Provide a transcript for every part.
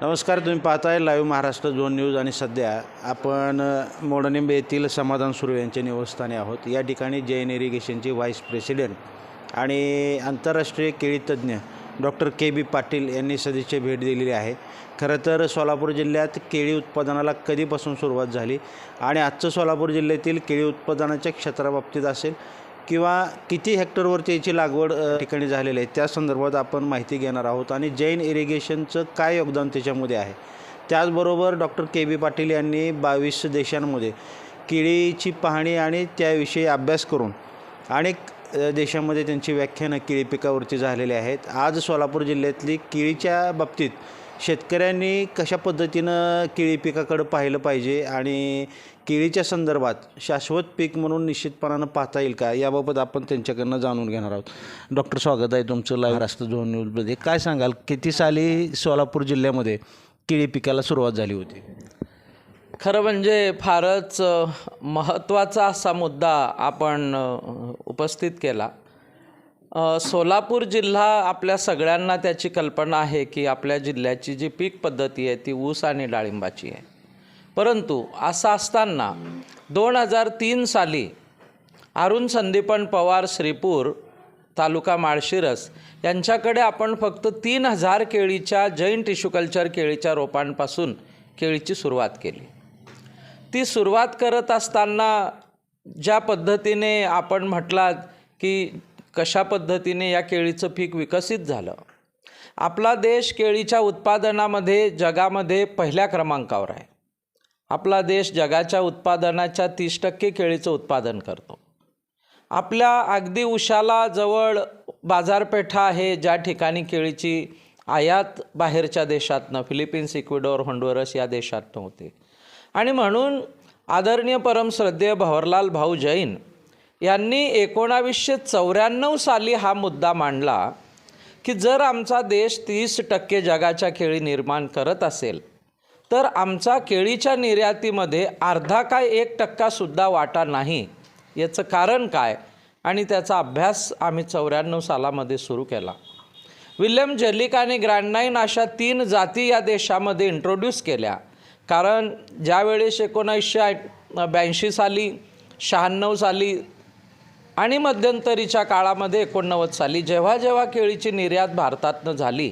नमस्कार तुम्ही पाहताय लाईव्ह महाराष्ट्र झोन न्यूज आणि सध्या आपण मोडनिंबे मोडनिंब येथील समाधान सुरू यांच्या निवासस्थानी आहोत. या ठिकाणी जैन इरिगेशनचे व्हाईस प्रेसिडेंट आणि आंतरराष्ट्रीय केळीतज्ज्ञ डॉक्टर के बी पाटील यांनी सदिच्छा भेट दिलेली आहे. खरं तर सोलापूर जिल्ह्यात केळी उत्पादनाला कधीपासून सुरुवात झाली आणि आजचं सोलापूर जिल्ह्यातील केळी उत्पादनाच्या क्षेत्राबाबतीत असेल किंवा किती हेक्टरवरती याची लागवड ठिकाणी झालेली आहे त्या संदर्भात आपण माहिती घेणार आहोत. आणि जैन इरिगेशनचं काय योगदान त्याच्यामध्ये आहे? त्याचबरोबर डॉक्टर के बी पाटील यांनी बावीस देशांमध्ये केळीची पाहणी आणि त्याविषयी अभ्यास करून अनेक देशामध्ये त्यांची व्याख्यानं केळी पिकावरती झालेली आहेत. आज सोलापूर जिल्ह्यातली केळीच्या बाबतीत शेतकऱ्यांनी कशा पद्धतीनं केळी पिकाकडं पाहिलं पाहिजे आणि केळीच्या संदर्भात शाश्वत पीक म्हणून निश्चितपणानं पाहता येईल का? याबाबत आपण त्यांच्याकडनं जाणून घेणार आहोत. डॉक्टर स्वागत आहे तुमचं लाईव्ह रास्त झोन न्यूजमध्ये. काय सांगाल? किती साली सोलापूर जिल्ह्यामध्ये केळी पिकाला सुरुवात झाली होती? खरं म्हणजे फारच महत्त्वाचा असा मुद्दा आपण उपस्थित केला. सोलापूर जिल्हा आपल्या सगळ्यांना त्याची कल्पना आहे की आपल्या जिल्ह्याची जी पीक पद्धती आहे ती ऊस आणि डाळिंबाची आहे. परंतु असं असताना दोन हजार तीन साली अरुण संदीपन पवार श्रीपूर तालुका माळशिरस यांच्याकडे आपण फक्त तीन हजार केळीच्या जैन टिश्यू कल्चर केळीच्या रोपांपासून केळीची सुरुवात केली. ती सुरुवात करत असताना ज्या पद्धतीने आपण म्हटलात की कशा पद्धतीने या केळीचं पीक विकसित झालं? आपला देश केळीच्या उत्पादनामध्ये जगामध्ये पहिल्या क्रमांकावर आहे. आपला देश जगाच्या उत्पादनाच्या तीस टक्के केळीचं उत्पादन करतो. आपल्या अगदी उशाला जवळ बाजारपेठा आहे ज्या ठिकाणी केळीची आयात बाहेरच्या देशातनं फिलिपिन्स इक्वेडोर होंडोरस या देशातनं होते. आणि म्हणून आदरणीय परमश्रद्धेय भवरलाल भाऊ जैन यांनी एकोणावीसशे चौऱ्याण्णव साली हा मुद्दा मांडला की जर आमचा देश तीस टक्के जगाच्या केळी निर्माण करत असेल तर आमचा केळीच्या निर्यातीमध्ये अर्धा काय एक टक्कासुद्धा वाटा नाही. याचं कारण काय? आणि त्याचा अभ्यास आम्ही चौऱ्याण्णव सालामध्ये सुरू केला. विल्यम जेलिक आणि ग्रँडनाईन अशा तीन जाती या देशामध्ये इंट्रोड्यूस केल्या. कारण ज्यावेळेस एकोणीसशे ब्याऐंशी साली शहाण्णव साली आणि मध्यंतरीच्या काळामध्ये एकोणनव्वद साली जेव्हा जेव्हा केळीची निर्यात भारतातनं झाली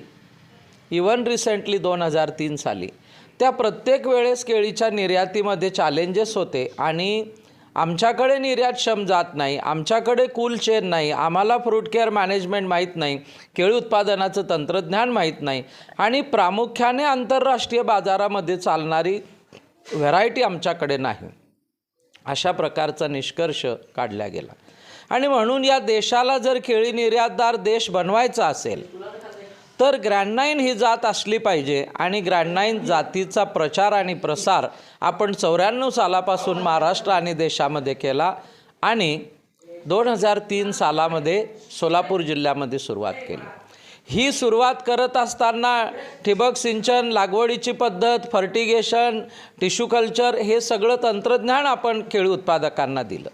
इवन रिसेंटली दोन हजार तीन साली त्या प्रत्येक वेळेस केळीच्या निर्यातीमध्ये चॅलेंजेस होते आणि आमच्याकडे निर्यातक्षम जात नाही आमच्याकडे कूल चेन नाही आम्हाला फ्रूट केअर मॅनेजमेंट माहीत नाही केळी उत्पादनाचं तंत्रज्ञान माहीत नाही आणि प्रामुख्याने आंतरराष्ट्रीय बाजारामध्ये चालणारी व्हरायटी आमच्याकडे नाही. अशा प्रकारचा निष्कर्ष काढला गेला. आणि म्हणून या देशाला जर केळी निर्यातदार देश बनवायचा असेल तर ग्रँडनाईन ही जात असली पाहिजे आणि ग्रँडनाईन जातीचा प्रचार आणि प्रसार आपण चौऱ्याण्णव सालापासून महाराष्ट्र आणि देशामध्ये केला आणि दोन हजार तीन सालामध्ये सोलापूर जिल्ह्यामध्ये सुरुवात केली. ही सुरुवात करत असताना ठिबक सिंचन लागवडीची पद्धत फर्टिगेशन टिश्यू कल्चर हे सगळं तंत्रज्ञान आपण केळी उत्पादकांना दिलं.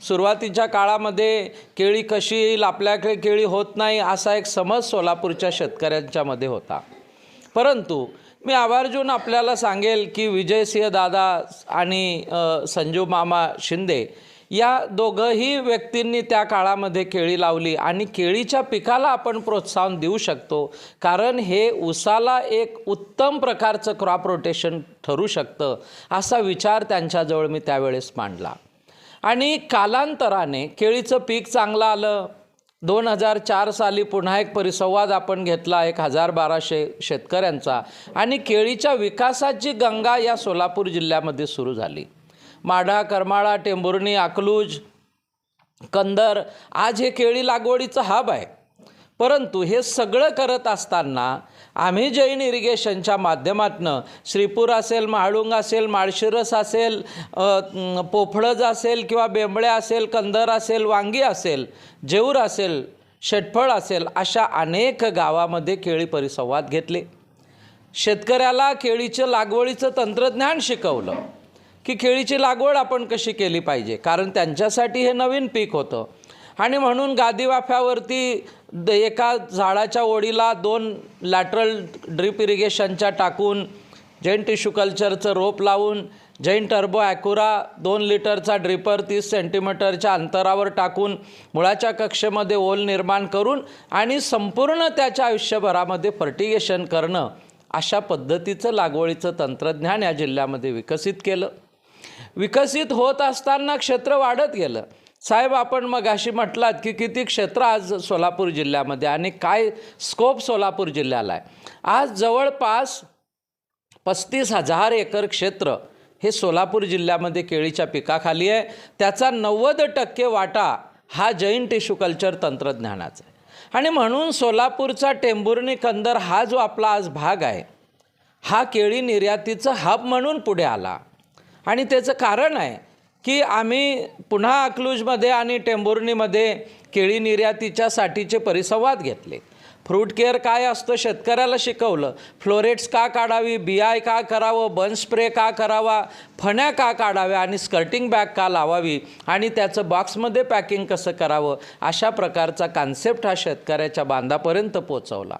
सुरुवातीच्या काळामध्ये केळी कशी येईल आपल्याकडे केळी होत नाही असा एक समज सोलापूरच्या शेतकऱ्यांच्यामध्ये होता. परंतु मी आवर्जून आपल्याला सांगेल की विजयसिंह दादा आणि संजू मामा शिंदे या दोघंही व्यक्तींनी त्या काळामध्ये केळी लावली आणि केळीच्या पिकाला आपण प्रोत्साहन देऊ शकतो. कारण हे उसाला एक उत्तम प्रकारचं क्रॉप रोटेशन ठरू शकतं असा विचार त्यांच्याजवळ मी त्यावेळेस मांडला. आणि कालांतराने केळीचं पीक चांगलं आलं. दोन हजार चार साली पुन्हा एक परिसंवाद आपण घेतला एक हजार बाराशे शेतकऱ्यांचा. आणि केळीच्या विकासाची गंगा या सोलापूर जिल्ह्यामध्ये सुरू झाली. माढा करमाळा टेंभुर्णी अकलूज कंदर आज हे केळी लागवडीचं हब आहे. परंतु हे सगळं करत असताना आम्ही जैन इरिगेशनच्या माध्यमातनं श्रीपूर असेल महाळुंग असेल माळशिरस असेल पोफळज असेल किंवा बेंबळे असेल कंदर असेल वांगी असेल जेऊर असेल शेटफळ असेल अशा अनेक गावामध्ये केळी परिसंवाद घेतले. शेतकऱ्याला केळीचं लागवडीचं तंत्रज्ञान शिकवलं की केळीची लागवड आपण कशी केली पाहिजे कारण त्यांच्यासाठी हे नवीन पीक होतं. आणि म्हणून गादीवाफ्यावरती द एका झाडाच्या ओडीला दोन लॅटरल ड्रिप इरिगेशनच्या टाकून जैन टिश्यू कल्चरचं रोप लावून जैन टर्बो ॲक्युरा दोन लिटरचा ड्रिपर तीस सेंटीमीटरच्या अंतरावर टाकून मुळाच्या कक्षेमध्ये ओल निर्माण करून आणि संपूर्ण त्याच्या आयुष्यभरामध्ये फर्टिगेशन करणं अशा पद्धतीचं लागवडीचं तंत्रज्ञान या जिल्ह्यामध्ये विकसित केलं. विकसित होत असताना क्षेत्र वाढत गेलं. साहेब आपण मग अशी म्हटलात की किती क्षेत्र आज सोलापूर जिल्ह्यामध्ये आणि काय स्कोप सोलापूर जिल्ह्याला आहे? आज जवळपास पस्तीस हजार एकर क्षेत्र हे सोलापूर जिल्ह्यामध्ये केळीच्या पिकाखाली आहे. त्याचा नव्वद टक्के वाटा हा जैन टिश्यू कल्चर तंत्रज्ञानाचा आहे. आणि म्हणून सोलापूरचा टेंभुर्णी कंदर हा जो आपला आज भाग आहे हा केळी निर्यातीचं हब म्हणून पुढे आला. आणि त्याचं कारण आहे की आम्ही पुन्हा अकलूजमध्ये आणि टेंभुर्णीमध्ये केळी निर्यातीच्यासाठीचे परिसंवाद घेतले. फ्रूट केअर काय असतं शेतकऱ्याला शिकवलं. फ्लोरेट्स का काढावी बियाय का करावं बन स्प्रे का करावा फण्या का काढाव्या आणि स्कर्टिंग बॅग का लावावी आणि त्याचं बॉक्समध्ये पॅकिंग कसं करावं अशा प्रकारचा कॉन्सेप्ट हा शेतकऱ्याच्या बांधापर्यंत पोचवला.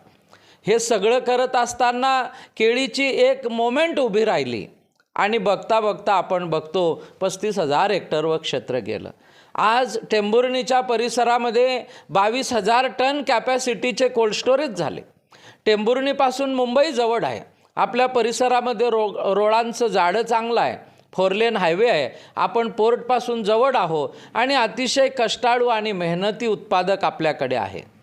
हे सगळं करत असताना केळीची एक मोमेंट उभी राहिली. आणि बघता बघता आपण बघतो पस्तीस हजार हेक्टरवर क्षेत्र गेलं. आज टेंभुर्णीच्या परिसरामध्ये बावीस हजार टन कॅपॅसिटीचे कोल्ड स्टोरेज झाले. टेंभुर्णीपासून मुंबई जवळ आहे. आपल्या परिसरामध्ये रो रोडांचं जाडं चांगलं आहे. फोरलेन हायवे आहे. आपण पोर्टपासून जवळ आहो आणि अतिशय कष्टाळू आणि मेहनती उत्पादक आपल्याकडे आहे.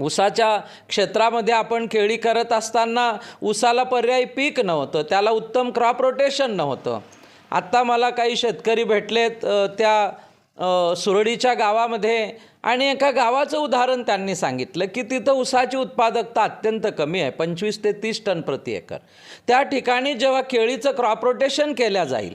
ऊसाच्या क्षेत्रामध्ये आपण केळी करत असताना ऊसाला पर्यायी पीक नव्हतं त्याला उत्तम क्रॉप रोटेशन नव्हतं. आत्ता मला काही शेतकरी भेटलेत त्या सुरडीच्या गावामध्ये आणि एका गावाचं उदाहरण त्यांनी सांगितलं की तिथं ऊसाची उत्पादकता अत्यंत कमी आहे पंचवीस ते तीस टन प्रति एकर. त्या ठिकाणी जेव्हा केळीचं क्रॉप रोटेशन केल्या जाईल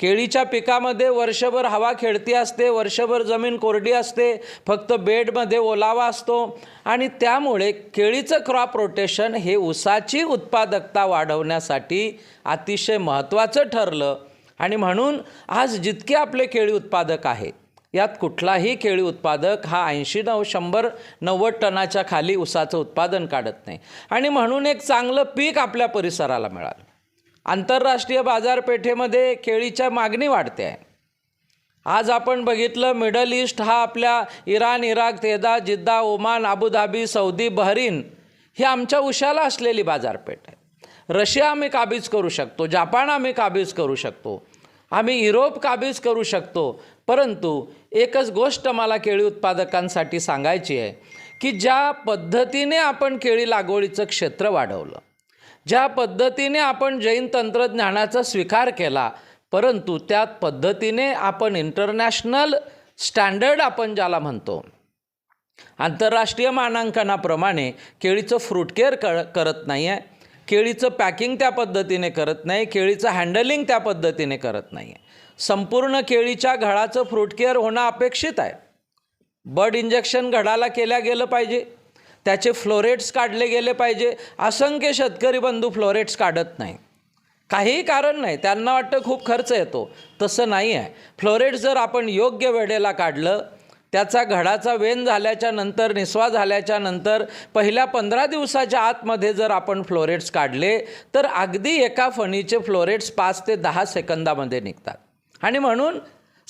केळीच्या पिकामध्ये वर्षभर हवा खेळती असते वर्षभर जमीन कोरडी असते फक्त बेडमध्ये ओलावा असतो आणि त्यामुळे केळीचं क्रॉप रोटेशन हे ऊसाची उत्पादकता वाढवण्यासाठी अतिशय महत्त्वाचं ठरलं. आणि म्हणून आज जितके आपले केळी उत्पादक आहे यात कुठलाही केळी उत्पादक हा ऐंशी नऊ शंभर नव्वद टनाच्या खाली ऊसाचं उत्पादन काढत नाही. आणि म्हणून एक चांगलं पीक आपल्या परिसराला मिळालं. आंतरराष्ट्रीय बाजारपेठेमध्ये केळीच्या मागणी वाढते आहे. आज आपण बघितलं मिडल ईस्ट हा आपल्या Iran Iraq तेदा Jeddah Oman Abu Dhabi Saudi Bahrain ही आमच्या उशाला असलेली बाजारपेठ आहे. रशिया आम्ही काबीज करू शकतो जापान आम्ही काबीज करू शकतो आम्ही युरोप काबीज करू शकतो परंतु एकच गोष्ट मला केळी उत्पादकांसाठी सांगायची आहे की ज्या पद्धतीने आपण केळी लागवडीचं क्षेत्र वाढवलं ज्या पद्धतीने आपण जैन तंत्रज्ञानाचा स्वीकार केला परंतु त्या पद्धतीने आपण इंटरनॅशनल स्टँडर्ड आपण ज्याला म्हणतो. आंतरराष्ट्रीय मानांकनाप्रमाणे केळीचं फ्रूट केअर कर करत नाही आहे केळीचं पॅकिंग त्या पद्धतीने करत नाही केळीचं हँडलिंग त्या पद्धतीने करत नाही आहे संपूर्ण केळीच्या घडाचं फ्रूट केअर होणं अपेक्षित आहे. बड इंजेक्शन घडाला केल्या गेलं पाहिजे. त्याचे फ्लोरेट्स काढले गेले पाहिजे. असंख्य शेतकरी बंधू फ्लोरेट्स काढत नाही. काहीही कारण नाही. त्यांना वाटतं खूप खर्च येतो. तसं नाही आहे. फ्लोरेट्स जर आपण योग्य वेळेला काढलं त्याचा घडाचा वेन झाल्याच्यानंतर निस्वा झाल्याच्यानंतर पहिल्या पंधरा दिवसाच्या आतमध्ये जर आपण फ्लोरेट्स काढले तर अगदी एका फणीचे फ्लोरेट्स पाच ते दहा सेकंदामध्ये निघतात. आणि म्हणून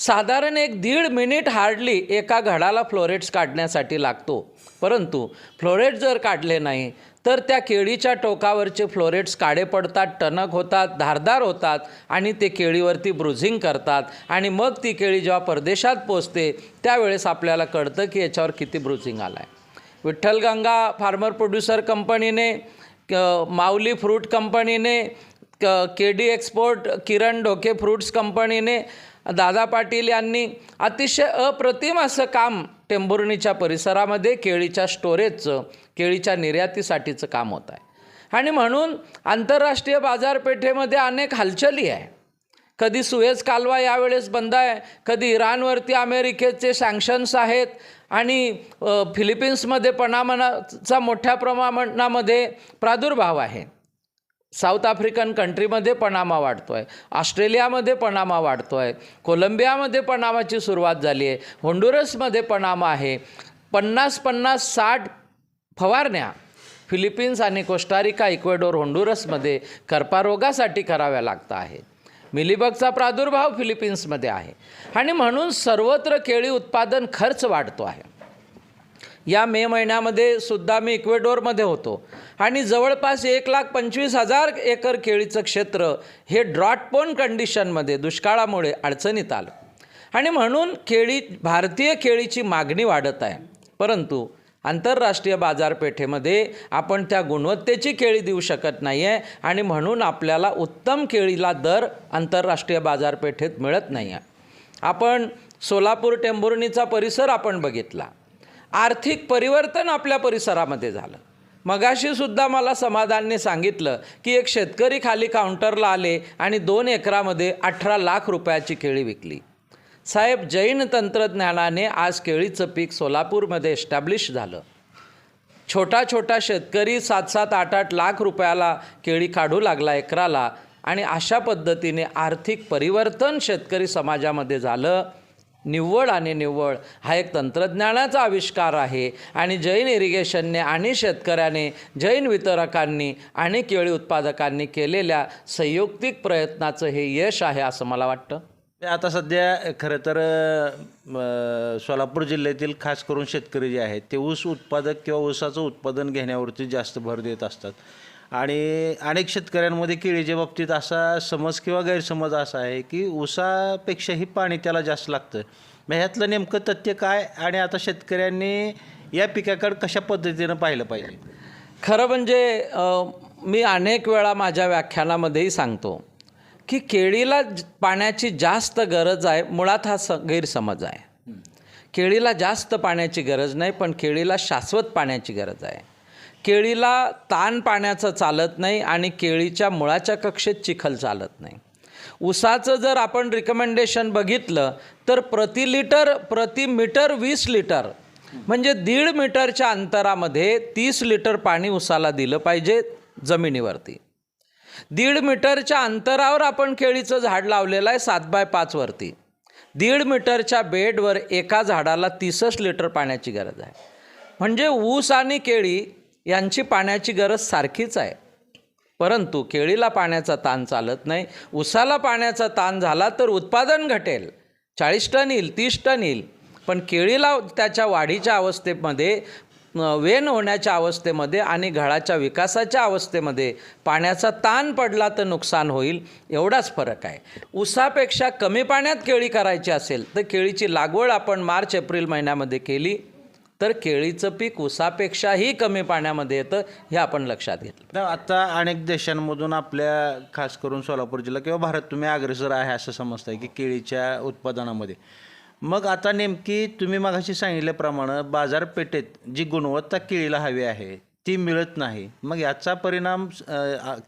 साधारण एक दीड मिनिट हार्डली एका घडाला फ्लोरेट्स काढण्यासाठी लागतो. परंतु फ्लोरेट जर काढले नाही तर त्या केळीच्या टोकावरचे फ्लोरेट्स काळे पडतात टणक होतात धारदार होतात आणि ते केळीवरती ब्रुझिंग करतात आणि मग ती केळी जेव्हा परदेशात पोचते त्यावेळेस आपल्याला कळतं की याच्यावर किती ब्रुझिंग आला आहे विठ्ठलगंगा फार्मर प्रोड्युसर कंपनीने क- माऊली फ्रूट कंपनीने क K D export Kiran Dhoke fruits कंपनीने दादा पाटील यांनी अतिशय अप्रतिम असं काम टेंभुर्णीच्या परिसरामध्ये केळीच्या स्टोरेजचं केळीच्या निर्यातीसाठीचं काम होत आहे. आणि म्हणून आंतरराष्ट्रीय बाजारपेठेमध्ये अनेक हालचाली आहे. कधी सुएज कालवा यावेळेस बंद आहे कधी इराणवरती अमेरिकेचे सँक्शन्स आहेत आणि फिलिपिन्समध्ये पणामनाचा मोठ्या प्रमाणामध्ये प्रादुर्भाव आहे. साऊथ आफ्रिकन कंट्रीमध्ये पनामा वाढतो आहे ऑस्ट्रेलियामध्ये पनामा वाढतो आहे कोलंबियामध्ये पनामाची सुरुवात झाली आहे. होंडुरसमध्ये पनामा आहे. पन्नास पन्नास साठ फवारण्या फिलिपिन्स आणि कोस्टारिका इक्वेडोर होंडुरसमध्ये कर्पारोगासाठी कराव्या लागता आहे मिलीबगचा प्रादुर्भाव फिलिपिन्समध्ये आहे. आणि म्हणून सर्वत्र केळी उत्पादन खर्च वाढतो आहे. या मे महिन्यामध्ये सुद्धा मी इक्वेडोरमध्ये होतो. आणि जवळपास एक लाख पंचवीस हजार एकर केळीचं क्षेत्र हे ड्रॉटपोन कंडिशनमध्ये दुष्काळामुळे अडचणीत आलं. आणि म्हणून केळी भारतीय केळीची मागणी वाढत आहे. परंतु आंतरराष्ट्रीय बाजारपेठेमध्ये आपण त्या गुणवत्तेची केळी देऊ शकत नाही आहे आणि म्हणून आपल्याला उत्तम केळीला दर आंतरराष्ट्रीय बाजारपेठेत मिळत नाही आहे आपण सोलापूर टेंभुर्णीचा परिसर आपण बघितला. आर्थिक परिवर्तन आपल्या परिसरामध्ये झालं. मगाशीसुद्धा मला समाधानने सांगितलं की एक शेतकरी खाली काउंटरला आले आणि दोन एकरामध्ये अठरा लाख रुपयाची केळी विकली. साहेब जैन तंत्रज्ञानाने आज केळीचं पीक सोलापूरमध्ये एस्टॅब्लिश झालं. छोटा छोटा शेतकरी सात सात आठ आठ लाख रुपयाला केळी काढू लागला एकराला आणि अशा पद्धतीने आर्थिक परिवर्तन शेतकरी समाजामध्ये झालं. निव्वळ आणि निव्वळ हा एक तंत्रज्ञानाचा आविष्कार आहे. आणि जैन इरिगेशनने आणि शेतकऱ्याने जैन वितरकांनी आणि केळी उत्पादकांनी केलेल्या संयुक्तिक प्रयत्नाचं हे यश आहे असं मला वाटतं. ते आता सध्या खरं तर सोलापूर जिल्ह्यातील खास करून शेतकरी जे आहेत ते ऊस उत्पादक किंवा ऊसाचं उत्पादन घेण्यावरती जास्त भर देत असतात. आणि अनेक शेतकऱ्यांमध्ये केळीच्या बाबतीत असा समज किंवा गैरसमज असा आहे की ऊसापेक्षाही पाणी त्याला जास्त लागतं. मग ह्यातलं नेमकं तथ्य काय आणि आता शेतकऱ्यांनी या पिकाकडे कशा पद्धतीनं पाहिलं पाहिजे? खरं म्हणजे मी अनेक वेळा माझ्या व्याख्यानामध्येही सांगतो की केळीला पाण्याची जास्त गरज आहे मुळात हा स गैरसमज आहे. केळीला जास्त पाण्याची गरज नाही पण केळीला शाश्वत पाण्याची गरज आहे. केळीला ताण पाण्याचं चालत नाही आणि केळीच्या मुळाच्या कक्षेत चिखल चालत नाही. उसाचं जर आपण रिकमेंडेशन बघितलं तर प्रति लिटर प्रति मीटर वीस लिटर म्हणजे दीड मीटरच्या अंतरामध्ये तीस लिटर पाणी उसाला दिलं पाहिजे जमिनीवरती. दीड मीटरच्या अंतरावर आपण केळीचं झाड लावलेलं आहे सात बाय पाचवरती दीड मीटरच्या बेडवर एका झाडाला तीसच लिटर पाण्याची गरज आहे. म्हणजे ऊस आणि केळी यांची पाण्याची गरज सारखीच आहे. परंतु केळीला पाण्याचा ताण चालत नाही. उसाला पाण्याचा ताण झाला तर उत्पादन घटेल. चाळीस टन येईल तीस टन येईल. पण केळीला त्याच्या वाढीच्या अवस्थेमध्ये वेन होण्याच्या अवस्थेमध्ये आणि घडाच्या विकासाच्या अवस्थेमध्ये पाण्याचा ताण पडला तर नुकसान होईल एवढाच फरक आहे. उसापेक्षा कमी पाण्यात केळी करायची असेल तर केळीची लागवड आपण मार्च एप्रिल महिन्यामध्ये केली. तर केळीचं पीक ऊसापेक्षाही कमी पाण्यामध्ये येतं हे आपण लक्षात घेतलं. आता अनेक देशांमधून आपल्या खास करून सोलापूर जिल्हा किंवा भारत तुम्ही अग्रेसर आहे असं समजताय की केळीच्या उत्पादनामध्ये. मग आता नेमकी तुम्ही मगाशी सांगितल्याप्रमाणे बाजारपेठेत जी गुणवत्ता केळीला हवी आहे ती मिळत नाही. मग याचा परिणाम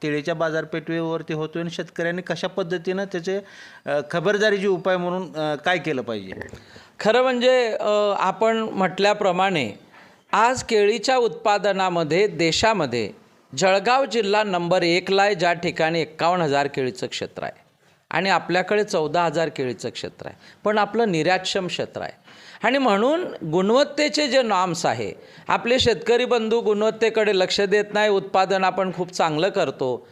केळीच्या बाजारपेठेवरती होतो आणि शेतकऱ्यांनी कशा पद्धतीनं त्याचे अ, खबरदारीचे उपाय म्हणून काय केलं पाहिजे? खरं म्हणजे आपण म्हटल्याप्रमाणे आज केळीच्या उत्पादनामध्ये देशामध्ये जळगाव जिल्हा नंबर एकला आहे ज्या ठिकाणी एक्कावन्न हजार केळीचं क्षेत्र आहे. आणि आपल्याकडे चौदा हजार केळीचं क्षेत्र आहे. पण आपलं निर्यातक्षम क्षेत्र आहे. आणि म्हणून गुणवत्तेचे जे नॉर्म्स आहे आपले शेतकरी बंधू गुणवत्तेकडे लक्ष देत नाही उत्पादन आपण खूप चांगलं करतो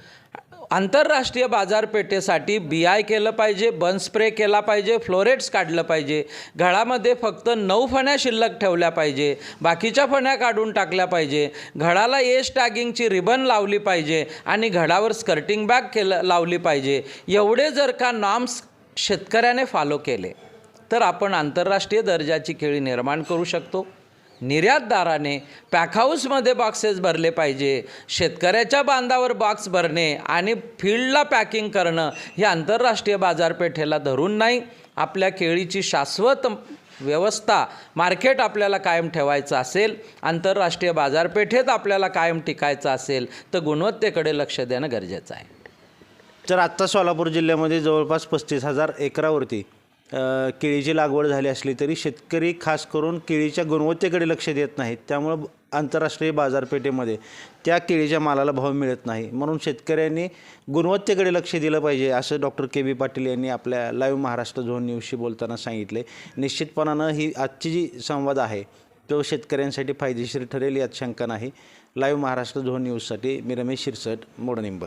आंतरराष्ट्रीय बाजारपेठेसाठी बी आय केलं पाहिजे बन स्प्रे केला पाहिजे फ्लोरेट्स काढलं पाहिजे. घडामध्ये फक्त नऊ फण्या शिल्लक ठेवल्या पाहिजे. बाकीच्या फण्या काढून टाकल्या पाहिजे. घडाला एज टॅगिंगची रिबन लावली पाहिजे आणि घडावर स्कर्टिंग बॅग केलं लावली पाहिजे. एवढे जर का नॉर्म्स शेतकऱ्याने फॉलो केले तर आपण आंतरराष्ट्रीय दर्जाची केळी निर्माण करू शकतो. निर्यातदाराने पॅकहाऊसमध्ये बॉक्सेस भरले पाहिजे. शेतकऱ्याच्या बांधावर बॉक्स भरणे आणि फील्डला पॅकिंग करणं हे आंतरराष्ट्रीय बाजारपेठेला धरून नाही. आपल्या केळीची शाश्वत व्यवस्था मार्केट आपल्याला कायम ठेवायचं असेल आंतरराष्ट्रीय बाजारपेठेत आपल्याला कायम टिकायचं असेल तर गुणवत्तेकडे लक्ष देणं गरजेचं आहे. तर आत्ता सोलापूर जिल्ह्यामध्ये जवळपास पस्तीस हजार एकरावरती केळीची लागवड झाली असली तरी शेतकरी खास करून केळीच्या गुणवत्तेकडे लक्ष देत नाहीत. त्यामुळं आंतरराष्ट्रीय बाजारपेठेमध्ये त्या केळीच्या मालाला भाव मिळत नाही. म्हणून शेतकऱ्यांनी गुणवत्तेकडे लक्ष दिलं पाहिजे असं डॉक्टर के बी पाटील यांनी आपल्या लाईव्ह महाराष्ट्र झोन न्यूजशी बोलताना सांगितले. निश्चितपणानं ही आजची जी संवाद आहे तो शेतकऱ्यांसाठी फायदेशीर ठरेल यात शंका नाही. लाईव्ह महाराष्ट्र झोन न्यूजसाठी मी रमेश शिरसट मोडनिंब.